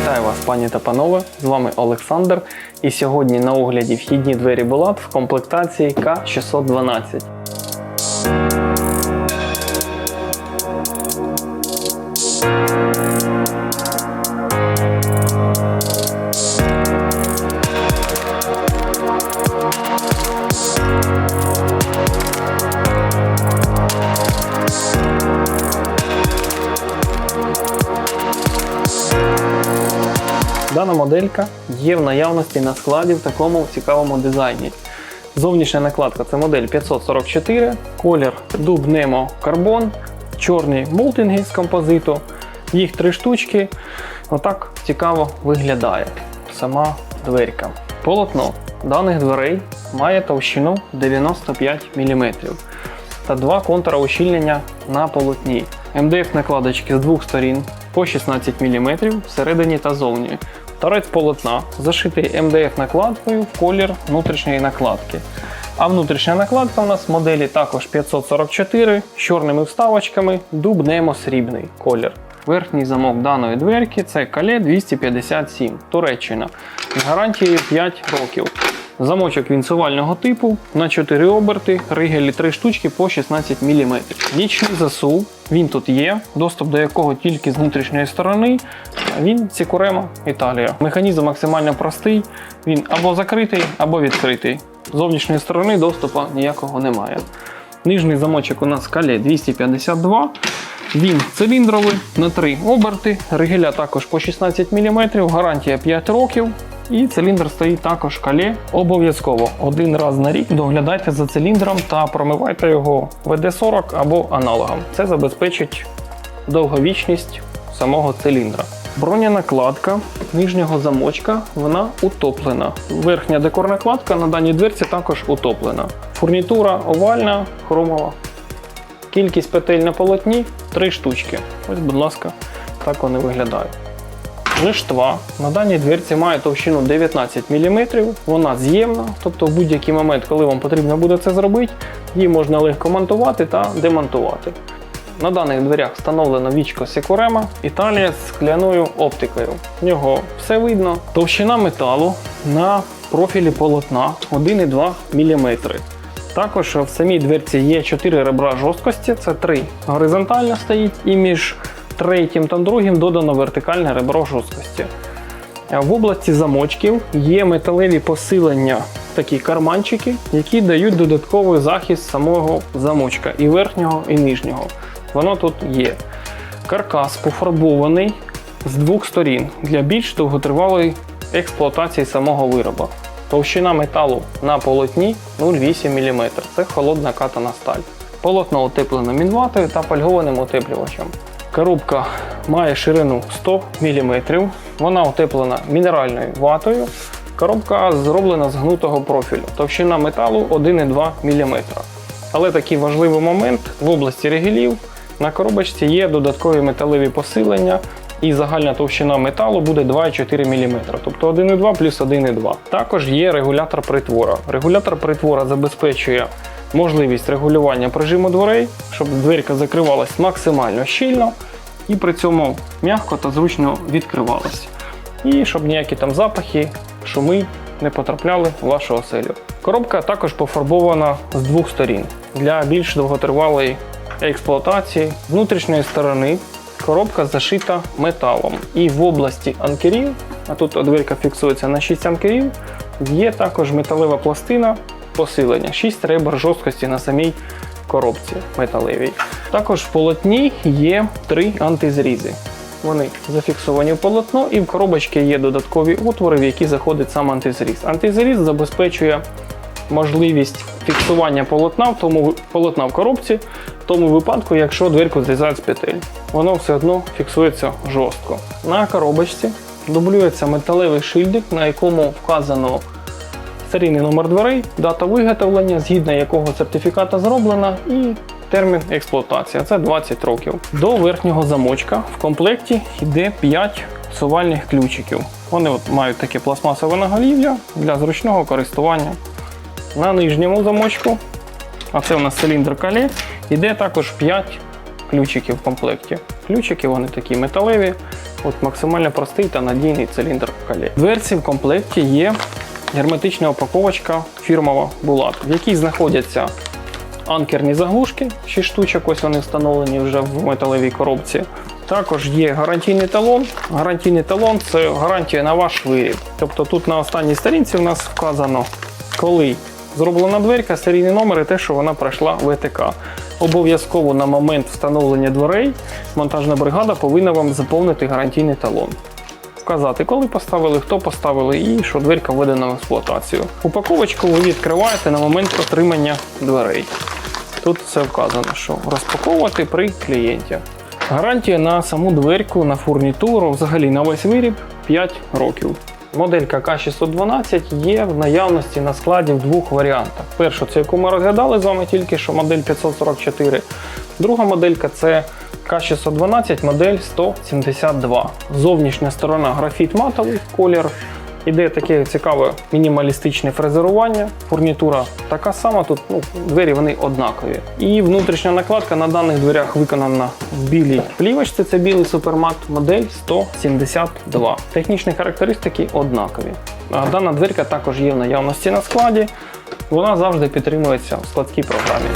Вітаю вас, пані та панове! З вами Олександр. І сьогодні на огляді вхідні двері Булат в комплектації К612. Дана моделька є в наявності на складі в такому цікавому дизайні. Зовнішня накладка це модель 544, колір Nemo Carbon, чорні болтинги з композиту. Їх три штучки. Отак цікаво виглядає сама дверка. Полотно даних дверей має товщину 95 мм та два контура ущільнення на полотні. МДФ накладочки з двох сторін по 16 мм всередині та зовні. Торець полотна зашитий МДФ накладкою в колір внутрішньої накладки. А внутрішня накладка у нас моделі також 544 з чорними вставочками, дуб Немо срібний колір. Верхній замок даної дверки це кале 257 Туреччина з гарантією 5 років. Замочок вінцувального типу на 4 оберти, ригелі 3 штучки по 16 мм. Нічний засув, він тут є, доступ до якого тільки з внутрішньої сторони. Він Цікурема Італія. Механізм максимально простий, він або закритий, або відкритий. З зовнішньої сторони доступу ніякого немає. Нижній замочок у нас кале 252. Він циліндровий на 3 оберти, ригеля також по 16 мм, гарантія 5 років. І циліндр стоїть також в калє. Обов'язково один раз на рік доглядайте за циліндром та промивайте його ВД-40 або аналогом. Це забезпечить довговічність самого циліндра. Бронянакладка нижнього замочка вона утоплена. Верхня декорна кладка на даній дверці також утоплена. Фурнітура овальна, хромова. Кількість петель на полотні 3 штучки. Ось, будь ласка, так вони виглядають. Лиштва на даній дверці має товщину 19 мм, вона з'ємна, тобто в будь-який момент, коли вам потрібно буде це зробити, її можна легко монтувати та демонтувати. На даних дверях встановлено вічко Секурема Італія з скляною оптикою. В нього все видно. Товщина металу на профілі полотна 1,2 мм. Також в самій дверці є 4 ребра жорсткості, це 3 горизонтально стоїть, і між третім та другим додано вертикальне ребро жорсткості. В області замочків є металеві посилення, такі карманчики, які дають додатковий захист самого замочка і верхнього, і нижнього. Воно тут є. Каркас пофарбований з двох сторін для більш довготривалої експлуатації самого вироба. Товщина металу на полотні 0,8 мм. Це холодна катана сталь. Полотно утеплено мінватою та фольгованим утеплювачем. Коробка має ширину 100 мм. Вона утеплена мінеральною ватою. Коробка зроблена з гнутого профілю. Товщина металу 1,2 мм. Але такий важливий момент в області регелів на коробочці є додаткові металеві посилення, і загальна товщина металу буде 2,4 мм, тобто 1,2 плюс 1,2. Також є регулятор притвора. Регулятор притвора забезпечує можливість регулювання прижиму дверей, щоб дверка закривалась максимально щільно і при цьому м'яко та зручно відкривалась. І щоб ніякі там запахи, шуми не потрапляли в вашу оселю. Коробка також пофарбована з двох сторін для більш довготривалої експлуатації. Внутрішньої сторони коробка зашита металом. І в області анкерів, а тут дверка фіксується на 6 анкерів, є також металева пластина посилення, 6 ребер жорсткості на самій коробці металевій. Також в полотні є три антизрізи. Вони зафіксовані в полотно, і в коробочці є додаткові отвори, в які заходить сам антизріз. Антизріз забезпечує можливість фіксування полотна в тому полотна в коробці, в тому випадку, якщо дверку зрізають з петель. Воно все одно фіксується жорстко. На коробочці дублюється металевий шильдик, на якому вказано серійний номер дверей, дата виготовлення, згідно якого сертифіката зроблена, і термін експлуатації. Це 20 років. До верхнього замочка в комплекті йде 5 сувальних ключиків. Вони от мають таке пластмасове наголів'я для зручного користування. На нижньому замочку, а це у нас циліндр кале, йде також 5 ключиків в комплекті. ключики, вони такі металеві. От максимально простий та надійний циліндр. В дверці в комплекті є герметична упаковочка фірмова Булат, в якій знаходяться анкерні заглушки, 6 штучок, ось вони встановлені вже в металевій коробці. Також є гарантійний талон. Гарантійний талон це гарантія на ваш виріб. Тобто тут на останній сторінці у нас вказано, коли зроблена дверка, серійний номер і те, що вона пройшла ВТК. Обов'язково на момент встановлення дверей монтажна бригада повинна вам заповнити гарантійний талон. Вказати, коли поставили, хто поставили і що дверка введена в експлуатацію. Упаковочку ви відкриваєте на момент отримання дверей. Тут все вказано, що розпаковувати при клієнті. Гарантія на саму дверку, на фурнітуру, взагалі на весь виріб 5 років. Моделька К612 є в наявності на складі в двох варіантах. Першу, це яку ми розглядали з вами тільки що модель 544. Друга моделька це К612 модель 172. Зовнішня сторона графіт матовий колір. Іде таке цікаве мінімалістичне фрезерування. Фурнітура така сама, тут ну, двері вони однакові. І внутрішня накладка на даних дверях виконана в білій плівочці. Це білий супермат модель 172. Технічні характеристики однакові. А Дана дверка також є в наявності на складі. Вона завжди підтримується в складській програмі.